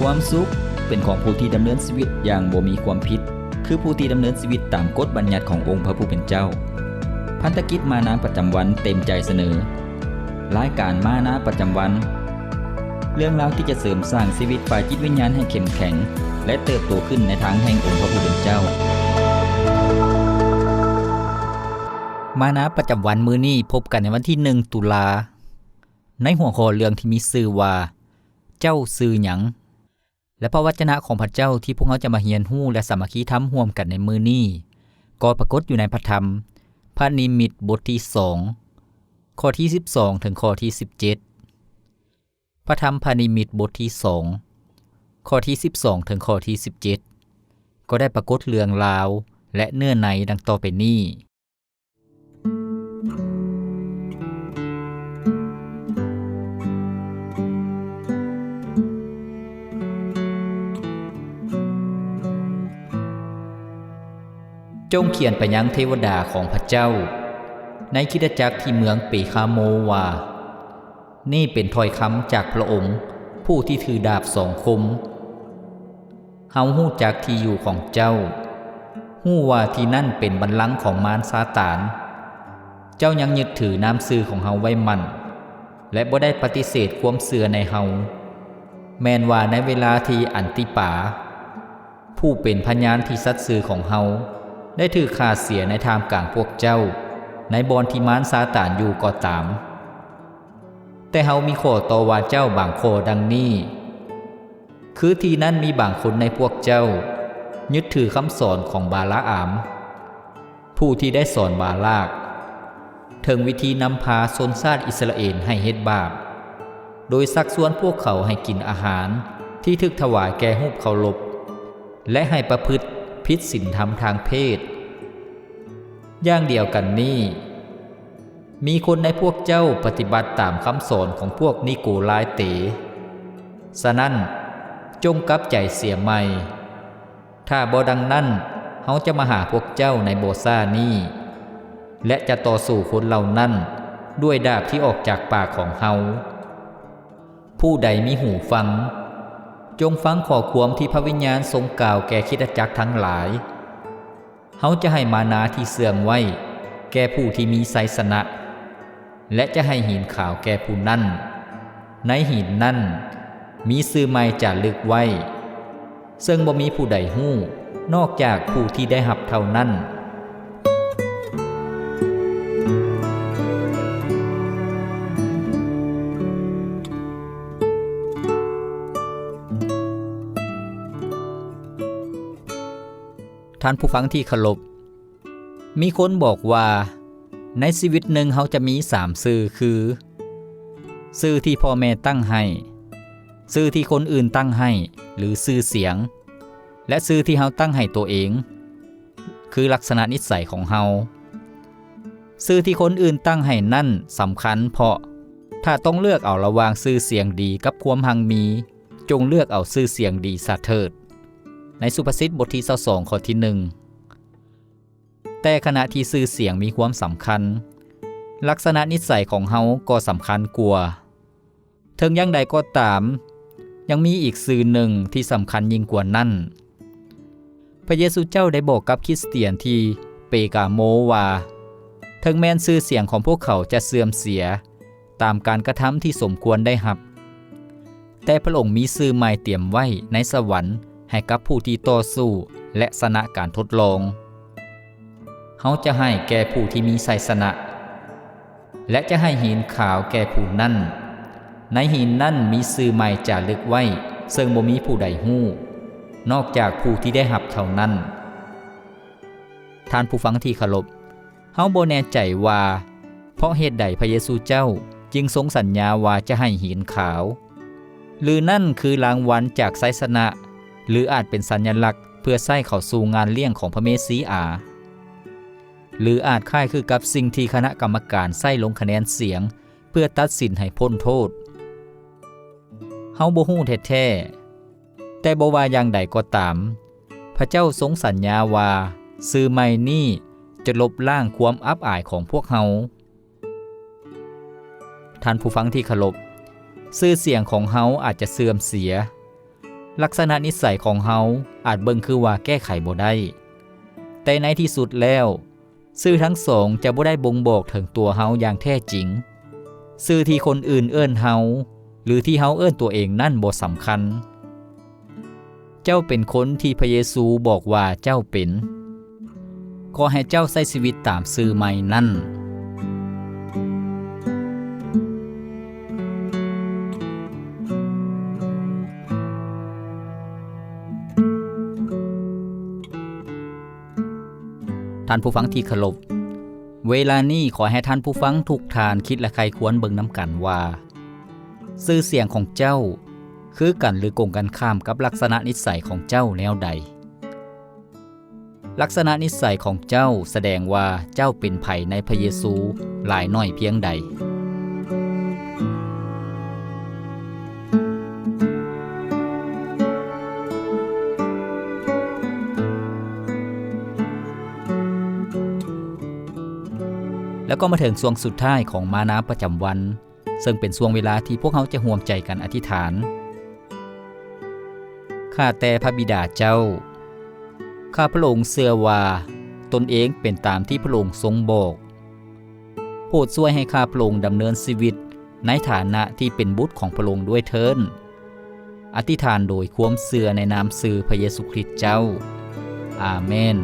ความสุขเป็นของผู้ที่ดำเนินชีวิตอย่างบ่มีความผิด คือผู้ที่ดำเนินชีวิตตามกฎบัญญัติขององค์พระผู้เป็นเจ้า พันธกิจมานาประจำวันเต็มใจเสนอรายการมานาประจำวัน เรื่องราวที่จะเสริมสร้างชีวิตฝ่ายจิตวิญญาณให้เข้มแข็ง และเติบโตขึ้นในทางแห่งองค์พระผู้เป็นเจ้า มานะประจำวันมื้อนี้พบกันในวันที่หนึ่งตุลา ในหัวข้อเรื่องที่มีชื่อว่า เจ้าซื้อหยัง และพระวจนะของพระเจ้าที่พวกเราจะมาเรียนรู้และสามัคคีทำร่วมกันในมือนี้ก็ปรากฏอยู่ในพระธรรม พระนิมิตบทที่สองข้อที่ 12 ถึงข้อที่ 17 พระธรรมพระนิมิตบทที่สองข้อที่ 12 ถึงข้อที่ 17 ก็ได้ปรากฏเรื่องราวและเนื้อในดังต่อไปนี้ จงเขียนไปยังเทวดาของพระเจ้า ในคิดจักรที่เมืองปีคาโมวา นี่เป็นถ้อยคำจากพระองค์ผู้ที่ถือดาบสองคม เฮาหู้จักที่อยู่ของเจ้า หู้ว่าที่นั่นเป็นบันลังก์ของมารซาตาน เจ้ายังยึดถือน้ำซื่อของเฮาไว้มัน และบ่ได้ปฏิเสธความเสื่อในเฮา แมนว่าในเวลาที่อันติปา ผู้เป็นพยานที่สัตย์ซื่อของเฮา ได้ถือขาดเสียในทางกลางพวกเจ้า ในบอนที่มารซาตานอยู่ก็ตาม แต่เฮามีข้อต่อว่าเจ้าบางข้อดังนี้ คือที่นั่นมีบางคนในพวกเจ้า ยึดถือคำสอนของบาลาอาม ผู้ที่ได้สอนบาลากถึงวิธีนำพาชนชาติอิสราเอลให้เฮ็ดบาป โดยซักชวนพวกเขาให้กินอาหารที่ทึกถวายแก่รูปเคารพและให้ประพฤติ พิษสินธรรมทางเพศ อย่างเดียวกันนี้ มีคนในพวกเจ้าปฏิบัติตามคำสอนของพวกนิโกลายเตสะนั้นจงกลับใจเสียใหม่ ถ้าบอดังนั้นเขาจะมาหาพวกเจ้าในโบซ่านี้ และจะต่อสู้คนเหล่านั้นด้วยดาบที่ออกจากปากของเฮาผู้ใดมีหูฟัง จงฟังข้อความที่พระวิญญาณทรงกล่าวแก่คิดจักรทั้งหลาย เขาจะให้มานาที่เสื่องไว้ แก่ผู้ที่มีไซสนะ และจะให้หินขาวแก่ผู้นั้นในหินนั้นมีซื้อไม้จารึกไว้ ซึ่งบ่มีผู้ใดหู้ นอกจากผู้ที่ได้หับเท่านั้น ท่านผู้ฟังที่เคารพมีคนบอกว่า ในชีวิตหนึ่งเขาจะมีสามสื่อคือสื่อที่พ่อแม่ตั้งให้สื่อที่คนอื่นตั้งให้ หรือสื่อเสียง และสื่อที่เขาตั้งให้ตัวเอง คือลักษณะนิสัยของเฮาสื่อที่คนอื่นตั้งให้นั่นสำคัญเพราะ ถ้าต้องเลือกเอาระวางสื่อเสียงดีกับความหังมี จงเลือกเอาสื่อเสียงดีซะเถิด ในสุภาษิตบทที่22ข้อที่หนึ่งแต่ขณะที่สื่อเสียงมีความสำคัญ ลักษณะนิสัยของเฮาก็สำคัญกว่าถึงอย่างใดก็ตาม ยังมีอีกสื่อหนึ่งที่สำคัญยิ่งกว่านั้นพระเยซูเจ้าได้บอกกับคริสเตียนที่เปกาโมว่าถึงแม้นสื่อเสียงของพวกเขาจะเสื่อมเสีย ตามการกระทำที่สมควรได้หับ แต่พระองค์มีสื่อใหม่เตรียมไว้ในสวรรค์ ให้กับผู้ที่ต่อสู้และสนะการทดลองเขาจะให้แก่ผู้ที่มีไสสนะ และจะให้หินขาวแก่ผู้นั่น ในหินนั่นมีสื่อใหม่จารึกไว้ ซึ่งบ่มีผู้ใดหู้ นอกจากผู้ที่ได้หับเท่านั้น ท่านผู้ฟังที่เคารพเฮาบ่แน่ใจว่า เพราะเหตุใดพระเยซูเจ้าจึงทรงสัญญาว่าจะให้หินขาว หรือนั่นคือรางวัลจากไสสนะ หรืออาจเป็นสัญญลักษณ์ เพื่อใส่เข้าสู่งานเลี้ยงของพระเมสสีอา หรืออาจคล้ายคือกับสิ่งที่คณะกรรมการใส่ลงคะแนนเสียง เพื่อตัดสินให้พ้นโทษ เฮาบ่ฮู้แท้ๆแต่บ่ว่าอย่างใดก็ตาม พระเจ้าทรงสัญญาว่าซื้อใหม่นี้จะลบล้างความอับอายของพวกเฮาท่านผู้ฟังที่เคารพชื่อเสียงของเฮาอาจจะเสื่อมเสีย ลักษณะนิสัยของเฮาอาจเบิ่งคือว่าแก้ไขบ่ได้ แต่ในที่สุดแล้ว ซื่อทั้งสองจะบ่ได้บ่งบอกถึงตัวเฮาอย่างแท้จริง ซื่อที่คนอื่นเอิ้นเฮาหรือที่เฮาเอิ้นตัวเองนั่นบ่สำคัญ เจ้าเป็นคนที่พระเยซูบอกว่าเจ้าเป็นขอให้เจ้าใช้ชีวิตตามซื่อใหม่นั่นานผู้ฟังที่เคารพเวลานี้ขอให้ท่านผู้ฟังทุกทานคิดและใครควรเบิงน้ำกันว่า ซื่อเสียงของเจ้า คือกันหรือกงกันข้ามกับลักษณะนิสัยของเจ้าแนวใด ลักษณะนิสัยของเจ้าแสดงว่าเจ้าเป็นไผ่ในพระเยซูหลายน้อยเพียงใด แล้วก็มาถึงช่วงสุดท้ายของมานาประจำวัน ซึ่งเป็นช่วงเวลาที่พวกเขาจะห่วมใจกันอธิษฐานข้าแต่พระบิดาเจ้า ข้าพระองค์เสื่อว่า ตนเองเป็นตามที่พระองค์ทรงบอกโปรดช่วยให้ข้าพระองค์ดำเนินชีวิตในฐานะที่เป็นบุตรของพระองค์ด้วยเทินอธิษฐานโดยความเสื่อในนามสื่อพระเยซูคริสต์เจ้า อาเมน